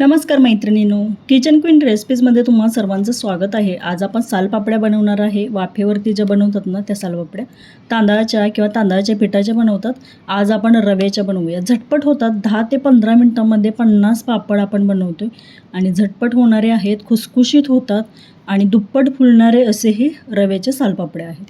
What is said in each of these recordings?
नमस्कार मैत्रिणींनो kitchen queen रेसिपीजमध्ये तुम्हा सर्वांचं स्वागत आहे. आज आपण सालपापड्या बनवणार आहे. वाफेवरती ज्या बनवतात ना त्या सालपापड्या तांदळाच्या किंवा तांदळाच्या पिठाच्या बनवतात. आज आपण रव्याच्या बनवूया. झटपट होतात. दहा ते पंधरा मिनटामध्ये पन्नास पापड आपण बनवतो आणि झटपट होणारे आहेत खुसखुशीत होतात आणि दुप्पट फुलणारे असे हे रव्याचे सालपापड्या आहेत.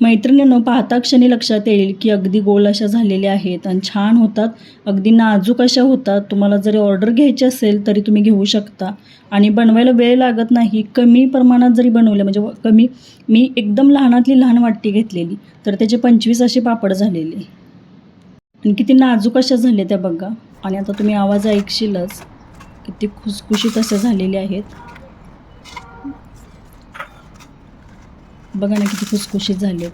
मैत्रिणीनं पाहता क्षणी लक्षात येईल की अगदी गोल अशा झालेल्या आहेत आणि छान होतात. अगदी नाजूक अशा होतात. तुम्हाला जरी ऑर्डर घ्यायची असेल तरी तुम्ही घेऊ शकता. आणि बनवायला वेळ लागत नाही. कमी प्रमाणात जरी बनवले म्हणजे व- कमी मी एकदम लहानातली लहान वाटी घेतलेली तर त्याचे पंचवीस असे पापड झालेले. आणि किती नाजूक अशा झाल्या त्या बघा. आणि आता तुम्ही आवाज ऐकशीलच. किती खुसखुशीत अशा झालेल्या आहेत. बघा ना किती खुसखुशीत झालेत.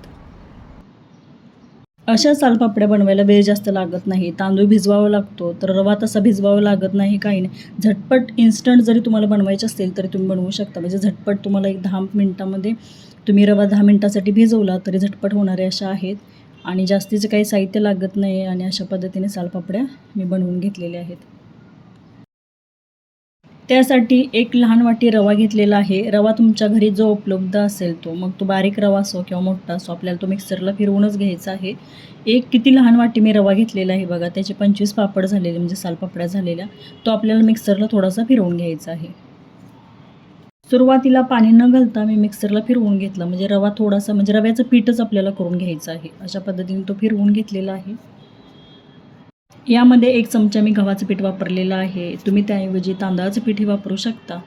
अशा सालपापड्या बनवायला वेळ जास्त लागत नाही. तांदूळ भिजवावा लागतो. तर रवा तसा भिजवावा लागत नाही काही नाही. झटपट इन्स्टंट जरी तुम्हाला बनवायचे असतील तरी तुम्ही बनवू शकता. म्हणजे झटपट तुम्हाला एक दहा मिनटामध्ये तुम्ही रवा दहा मिनटासाठी भिजवला तरी झटपट होणारे अशा आहेत. आणि जास्तीचं काही साहित्य लागत नाही आणि अशा पद्धतीने सालपापड्या मी बनवून घेतलेल्या आहेत. त्यासाठी एक लहान वाटी रवा घेतलेला आहे. रवा तुमच्या घरी जो उपलब्ध असेल तो. मग तो बारीक रवा असो किंवा मोठा असो आपल्याला तो मिक्सरला फिरवूनच घ्यायचा आहे. एक किती लहान वाटी मी रवा घेतलेला आहे बघा. त्याचे पंचवीस पापड झालेले म्हणजे सालपापड्या झालेल्या. तो आपल्याला मिक्सरला थोडासा फिरवून घ्यायचा आहे. सुरुवातीला पाणी न घालता मी मिक्सरला फिरवून घेतला. म्हणजे रवा थोडासा म्हणजे रव्याचं पीठच आपल्याला करून घ्यायचं आहे. अशा पद्धतीने तो फिरवून घेतलेला आहे. यामध्ये एक चमचा मी गव्हाचं पीठ वापरलेलं आहे. तुम्ही त्याऐवजी तांदळाचं पीठही वापरू शकता.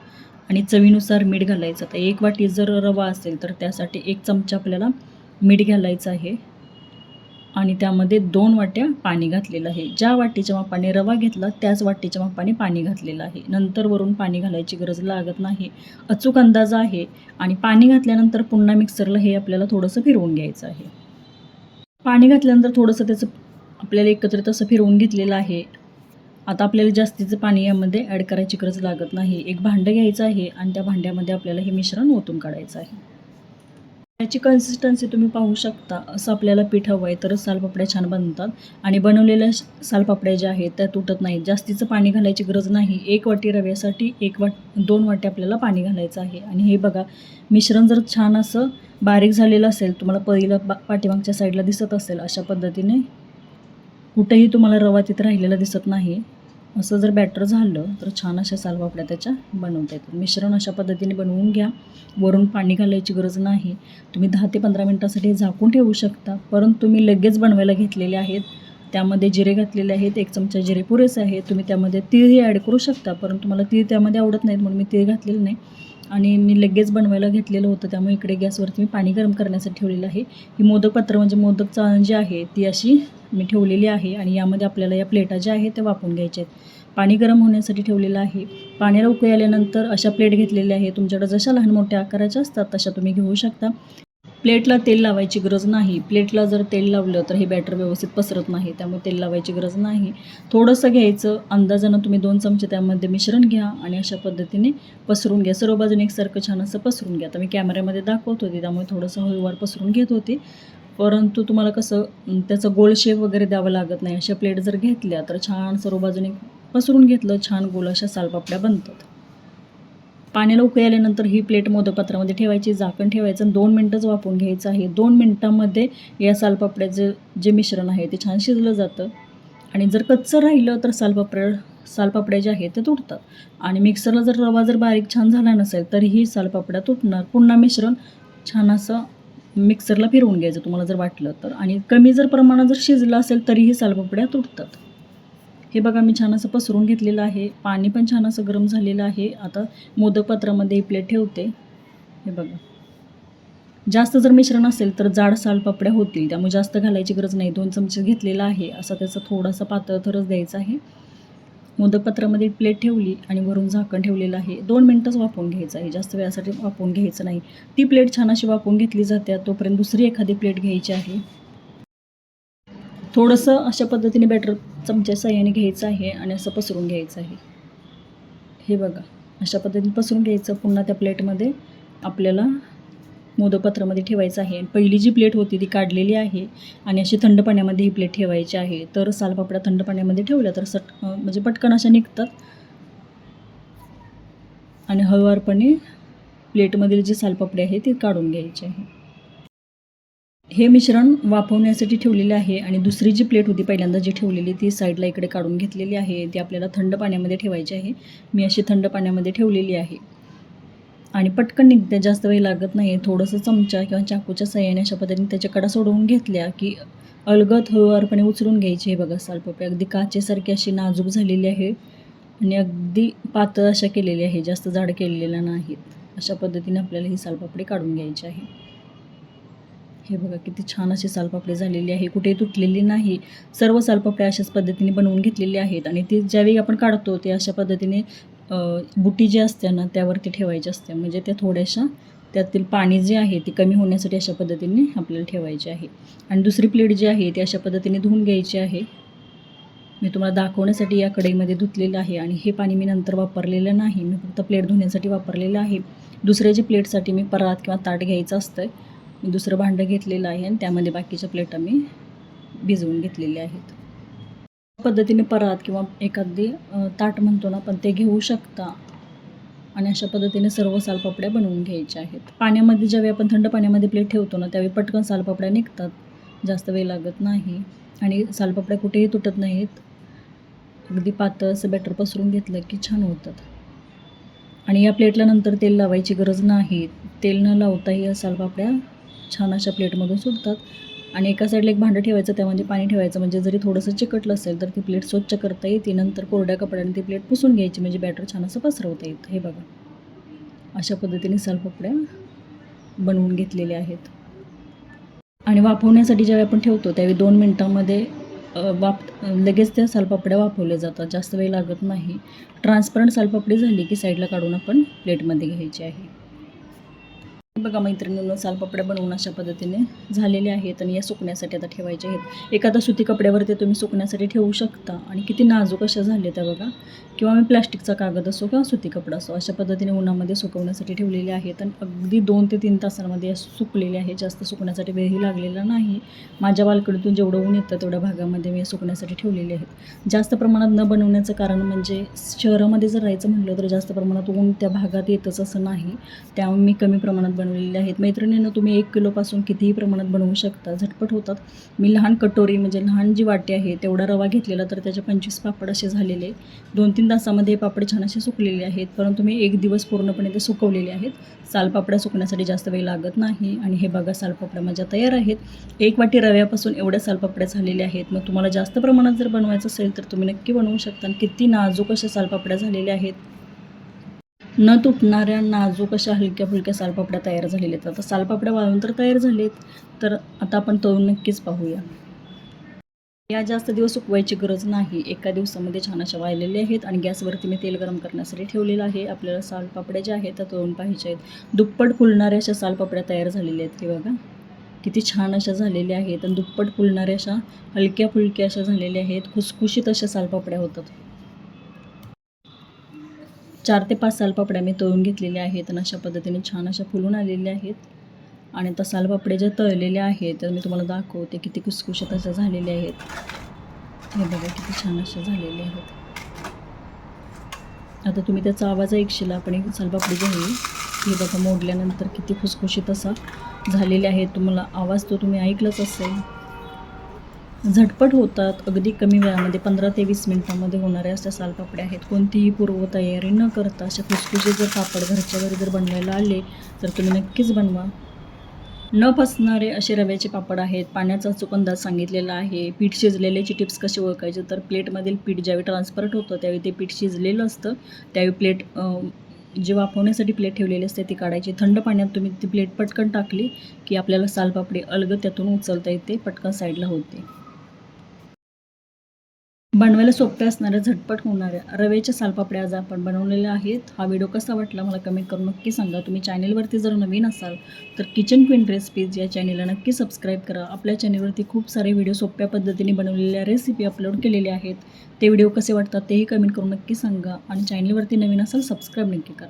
आणि चवीनुसार मीठ घालायचं. तर एक वाटी जर रवा असेल तर त्यासाठी एक चमचा आपल्याला मीठ घालायचं आहे. आणि त्यामध्ये दोन वाट्या पाणी घातलेलं आहे. ज्या वाटीच्या मापाने रवा घेतला त्याच वाटीच्या मापाने पाणी घातलेलं आहे. नंतर वरून पाणी घालायची गरज लागत नाही. अचूक अंदाज आहे. आणि पाणी घातल्यानंतर पुन्हा मिक्सरला हे आपल्याला थोडंसं फिरवून घ्यायचं आहे. पाणी घातल्यानंतर थोडंसं त्याचं आपल्याला एकत्रित असं फिरवून घेतलेलं आहे. आता आपल्याला जास्तीचं पाणी यामध्ये ॲड करायची गरज लागत नाही. एक भांडं घ्यायचं आहे आणि त्या भांड्यामध्ये आपल्याला हे मिश्रण ओतून काढायचं आहे. याची कन्सिस्टन्सी तुम्ही पाहू शकता. असं आपल्याला पीठ हवं आहे तरच सालपापड्या छान बनतात. आणि बनवलेल्या सालपापड्या ज्या आहेत त्या तुटत नाहीत. जास्तीचं पाणी घालायची गरज नाही. एक वाटी रव्यासाठी एक वाट दोन वाटी आपल्याला पाणी घालायचं आहे. आणि हे बघा मिश्रण जर छान असं बारीक झालेलं असेल तुम्हाला पहिलं बा पाठीमागच्या साईडला दिसत असेल अशा पद्धतीने कुठेही तुम्हाला रवा तिथं राहिलेला दिसत नाही. असं जर बॅटर झालं तर छान अशा सालपापड्या त्याच्या बनवता येतात. मिश्रण अशा पद्धतीने बनवून घ्या. वरून पाणी घालायची गरज नाही. तुम्ही दहा ते पंधरा मिनटासाठी झाकून ठेवू शकता. परंतु तुम्ही लगेच बनवायला घेतलेले आहेत. त्यामध्ये जिरे घातलेले आहेत. एक चमचा जिरे पुरेसे आहे तुम्ही त्यामध्ये तीळही ॲड करू शकता. परंतु मला तीळ त्यामध्ये आवडत नाहीत म्हणून मी तीळ घातलेलं नाही. आणि मी लगेच बनवायला घेतलेलं होतं त्यामुळे इकडे गॅसवरती मी पाणी गरम करण्यासाठी ठेवलेलं आहे. ही मोदक पात्र म्हणजे मोदक चाळण जी आहे ती अशी मी ठेवलेली आहे आणि यामध्ये आपल्याला या प्लेटा ज्या आहेत त्या वापरून घ्यायच्या आहेत. पाणी गरम होण्यासाठी ठेवलेलं आहे. पाण्याला उकळी आल्यानंतर अशा प्लेट घेतलेल्या आहे तुमच्याकडे जशा लहान मोठ्या आकाराच्या असतात तशा तुम्ही घेऊ शकता. प्लेटला तेल लावायची गरज नाही. प्लेटला जर तेल लावलं तर हे बॅटर व्यवस्थित पसरत नाही. त्यामुळे तेल लावायची गरज नाही. थोडंसं घ्यायचं. अंदाजानं तुम्ही दोन चमचे त्यामध्ये मिश्रण घ्या आणि अशा पद्धतीने पसरून घ्या. सर्व बाजूने एकसारखं छान असं पसरून घ्या. आता मी कॅमेऱ्यामध्ये दाखवत होते त्यामुळे थोडंसं हळूवार पसरून घेत होते. परंतु तुम्हाला कसं त्याचं गोल शेप वगैरे द्यावं लागत नाही. अशा प्लेट जर घेतल्या तर छान सर्व बाजूने पसरून घेतलं छान गोल अशा सालपापड्या बनतात. पाण्याला उकळी आल्यानंतर ही प्लेट मोदकपात्रामध्ये ठेवायची झाकण ठेवायचं आणि दोन मिनटंच वापरून घ्यायचं आहे. दोन मिनटामध्ये या सालपापड्याचं जे मिश्रण आहे ते छान शिजलं जातं. आणि जर कच्चं राहिलं तर सालपापड्या सालपापड्या ज्या आहेत ते तुटतात. आणि मिक्सरला जर रवा जर बारीक छान झाला नसेल तरीही सालपापड्या तुटणार. पुन्हा मिश्रण छान असं मिक्सरला फिरवून घ्यायचं तुम्हाला जर वाटलं तर. आणि कमी जर प्रमाणात जर शिजलं असेल तरीही सालपापड्या तुटतात. हे बघा मी छान असं पसरून घेतलेलं आहे. पाणी पण छान असं गरम झालेलं आहे. आता मोदकपात्रामध्ये ही प्लेट ठेवते. हे बघा. जास्त जर मिश्रण असेल तर जाड सालपापड्या होतील. त्यामुळे जास्त घालायची गरज नाही. दोन चमचे घेतलेला आहे. असा त्याचा थोडासा पातळ थरच द्यायचा आहे. मोदकपात्रामध्ये प्लेट ठेवली आणि वरून झाकण ठेवलेलं आहे. दोन मिनटंच वापरून घ्यायचं आहे. जास्त वेळासाठी वापरून घ्यायचं नाही. ती प्लेट छान अशी वापरून घेतली जाते. तोपर्यंत दुसरी एखादी प्लेट घ्यायची आहे. थोडंसं अशा पद्धतीने बॅटर चमच्या साह्याने घ्यायचं आहे आणि असं पसरून घ्यायचं आहे. हे बघा अशा पद्धतीने पसरून घ्यायचं. पुन्हा त्या प्लेटमध्ये आपल्याला मोदकपात्रामध्ये ठेवायचं आहे. पहिली जी प्लेट होती ती काढलेली आहे आणि अशी थंड पाण्यामध्ये ही प्लेट ठेवायची आहे. तर सालपापड्या थंड पाण्यामध्ये ठेवल्या तर सट म्हणजे पटकन अशा निघतात. आणि हळुवारपणे प्लेटमधील जी सालपापडी आहे ती काढून घ्यायची आहे. हे मिश्रण वाफवण्यासाठी ठेवलेले आहे आणि दुसरी जी प्लेट होती पहिल्यांदा जी ठेवलेली ती साईडला इकडे काढून घेतलेली आहे. ती आपल्याला थंड पाण्यामध्ये ठेवायची आहे. मी अशी थंड पाण्यामध्ये ठेवलेली आहे. आणि पटकन निघते जास्त वेळ लागत नाही. थोडंसं चमचा किंवा चाकूच्या सहाय्याने अशा पद्धतीने त्याच्या कडा सोडवून घेतल्या की अलगद हळूवारपणे उचलून घ्यायची हे बघा सालपपे. अगदी काचेसारखी अशी नाजूक झालेली आहे आणि अगदी पातळ अशा केलेली आहे. जास्त जाड केलेल्या नाहीत. अशा पद्धतीने आपल्याला ही सालपापडी काढून घ्यायची आहे. हे बघा किती छान अशी सालपापडी झालेली आहे. कुठेही तुटलेली नाही. सर्व सालपापड्या अशाच पद्धतीने बनवून घेतलेली आहेत. आणि ती ज्यावेळी आपण काढतो ते अशा पद्धतीने बुटी जी असते ना त्यावरती ठेवायची असते. म्हणजे त्या थोड्याशा त्यातील पाणी जे आहे ते कमी होण्यासाठी अशा पद्धतीने आपल्याला ठेवायचे आहे. आणि दुसरी प्लेट जी आहे ती अशा पद्धतीने धुवून घ्यायची आहे. मी तुम्हाला दाखवण्यासाठी या कढईमध्ये धुतलेलं आहे. आणि हे पाणी मी नंतर वापरलेलं नाही. मी फक्त प्लेट धुण्यासाठी वापरलेलं आहे. दुसऱ्या जे प्लेटसाठी मी परात किंवा ताट घ्यायचं असतं मी दुसरं भांडं घेतलेलं आहे आणि त्यामध्ये बाकीच्या प्लेटा मी भिजवून घेतलेल्या आहेत. पद्धतीने परात किंवा एखादी ताट म्हणतो ना पण ते घेऊ शकता. आणि अशा पद्धतीने सर्व सालपापड्या बनवून घ्यायच्या आहेत. पाण्यामध्ये ज्यावेळी आपण थंड पाण्यामध्ये प्लेट ठेवतो ना त्यावेळी पटकन सालपापड्या निघतात. जास्त वेळ लागत नाही. आणि सालपापड्या कुठेही तुटत नाहीत. अगदी पातळ असं बॅटर पसरून घेतलं की छान होतात. आणि या प्लेटला नंतर तेल लावायची गरज नाही. तेल न लावताही या सालपापड्या छान अशा प्लेटमधून सुटतात. आणि एका साईडला एक भांडं ठेवायचं त्यामध्ये पाणी ठेवायचं. म्हणजे जरी थोडंसं चिकटलं असेल तर ती प्लेट स्वच्छ करता येते. नंतर कोरड्या कपड्याने ती प्लेट पुसून घ्यायची. म्हणजे बॅटर छान असं पसरवता येतं. हे बघा. अशा पद्धतीने सालपापड्या बनवून घेतलेल्या आहेत. आणि वाफवण्यासाठी ज्यावेळी आपण ठेवतो त्यावेळी दोन मिनटामध्ये वाप वाफ लगेच त्या सालपापड्या वाफवल्या जातात. जास्त वेळ लागत नाही. ट्रान्सपरंट सालपापडी झाली की साईडला काढून आपण प्लेटमध्ये घ्यायची आहे. बघा मैत्रिणींनो सालपापड्या बनवून अशा पद्धतीने झालेले आहेत आणि या सुकण्यासाठी आता ठेवायचे आहेत. एखादा सुती कपड्यावरती तुम्ही सुकण्यासाठी ठेवू शकता आणि किती नाजूक अशा झाल्या त्या बघा. किंवा मी प्लास्टिकचा कागद असो किंवा सुती कपडा असो अशा पद्धतीने उन्हामध्ये सुकवण्यासाठी ठेवलेले आहेत आणि अगदी दोन ते तीन तासांमध्ये या सुकलेले आहे जास्त सुकण्यासाठी वेळही लागलेला नाही. माझ्या बालकडीतून जेवढं ऊन येतं तेवढ्या भागामध्ये मी सुकण्यासाठी ठेवलेले आहेत. जास्त प्रमाणात न बनवण्याचं कारण म्हणजे शहरामध्ये जर राहायचं म्हटलं तर जास्त प्रमाणात ऊन त्या भागात येतच असं नाही. त्यामुळे मी कमी प्रमाणात बनवलेले आहेत. मैत्रिणीनं तुम्ही एक किलोपासून कितीही प्रमाणात बनवू शकता. झटपट होतात. मी लहान कटोरी म्हणजे लहान जी वाटी आहे तेवढा रवा घेतलेला तर त्याचे पंचवीस पापड असे झालेले दोन तीन तासामध्ये पापड छान असे सुकलेले आहेत परंतु मी एक दिवस पूर्णपणे ते सुकवलेले आहेत. सालपापड्या सुकण्यासाठी जास्त वेळ लागत नाही आणि हे बघा सालपापड्या माझ्या तयार आहेत. एक वाटी रव्यापासून एवढ्या सालपापड्या झालेल्या आहेत. मग तुम्हाला जास्त प्रमाणात जर बनवायचं असेल तर तुम्ही नक्की बनवू शकता. आणि किती नाजूक अशा सालपापड्या झालेल्या आहेत. न तुटणाऱ्या नाजूक अशा हलक्या फुलक्या सालपापड्या तयार झालेल्या आहेत. आता सालपापड्या वाळून तर तयार झालेत तर आता आपण तळून नक्कीच पाहूया. या जास्त दिवस सुकवायची गरज नाही. एका दिवसामध्ये छान अशा वाळलेल्या आहेत आणि गॅसवरती मी तेल गरम करण्यासाठी ठेवलेलं आहे. आपल्याला सालपापड्या ज्या आहेत त्या तळून पाहिजे आहेत. दुप्पट फुलणाऱ्या अशा सालपापड्या तयार झालेल्या आहेत. हे बघा किती छान अशा झालेल्या आहेत आणि दुप्पट फुलणाऱ्या अशा हलक्या फुलक्या अशा झालेल्या आहेत. खुसखुशीत अशा सालपापड्या होतात. चार ते पाच सालपापड्या मी तळून घेतलेल्या आहेत आणि अशा पद्धतीने छान अशा फुलून आलेल्या आहेत. आणि आता सालपापड्या ज्या तळलेल्या आहेत तर मी तुम्हाला दाखवते किती कुसकुशीत अशा झालेल्या आहेत. हे बघा किती छान अशा झालेल्या आहेत. आता तुम्ही त्याचा आवाज ऐकशील आपण एक सालपापडी झाली आहे बघा मोडल्यानंतर किती खुसखुशीत असा झालेले आहेत. तुम्हाला आवाज तो तुम्ही ऐकलाच असेल. झटपट होतात अगदी कमी वेळामध्ये पंधरा ते वीस मिनिटांमध्ये होणाऱ्या अशा सालपापड्या आहेत. कोणतीही पूर्वतयारी न करता अशा खुसखुशीत जर पापड घरच्या घरी जर बनवायला आले तर तुम्ही नक्कीच बनवा. न फसणारे असे रव्याचे पापड आहेत. पाण्याचा अचूक अंदाज सांगितलेला आहे. पीठ शिजलेल्याची टिप्स कशी ओळखायची? तर प्लेटमधील पीठ ज्यावेळी ट्रान्सफरट होतं त्यावेळी ते पीठ शिजलेलं असतं. त्यावेळी प्लेट जे वाफवण्यासाठी प्लेट ठेवलेली असते ती काढायची. थंड पाण्यात तुम्ही ती प्लेट पटकन टाकली की आपल्याला सालपापडी अलग त्यातून उचलता येते पटकन साईडला होते. बनवायला सोप्या असणाऱ्या झटपट होणाऱ्या रव्याच्या सालपापड्या आज आपण बनवलेल्या आहेत. हा व्हिडिओ कसा वाटला मला कमेंट करून नक्की सांगा. तुम्ही चॅनेलवरती जर नवीन असाल तर किचन क्वीन रेसिपीज या चॅनेलला नक्की सबस्क्राईब करा. आपल्या चॅनेलवरती खूप सारे व्हिडिओ सोप्या पद्धतीने बनवलेल्या रेसिपी अपलोड केलेल्या आहेत. ते व्हिडिओ कसे वाटतात तेही कमेंट करून नक्की सांगा. आणि चॅनेलवरती नवीन असाल सबस्क्राईब नक्की करा.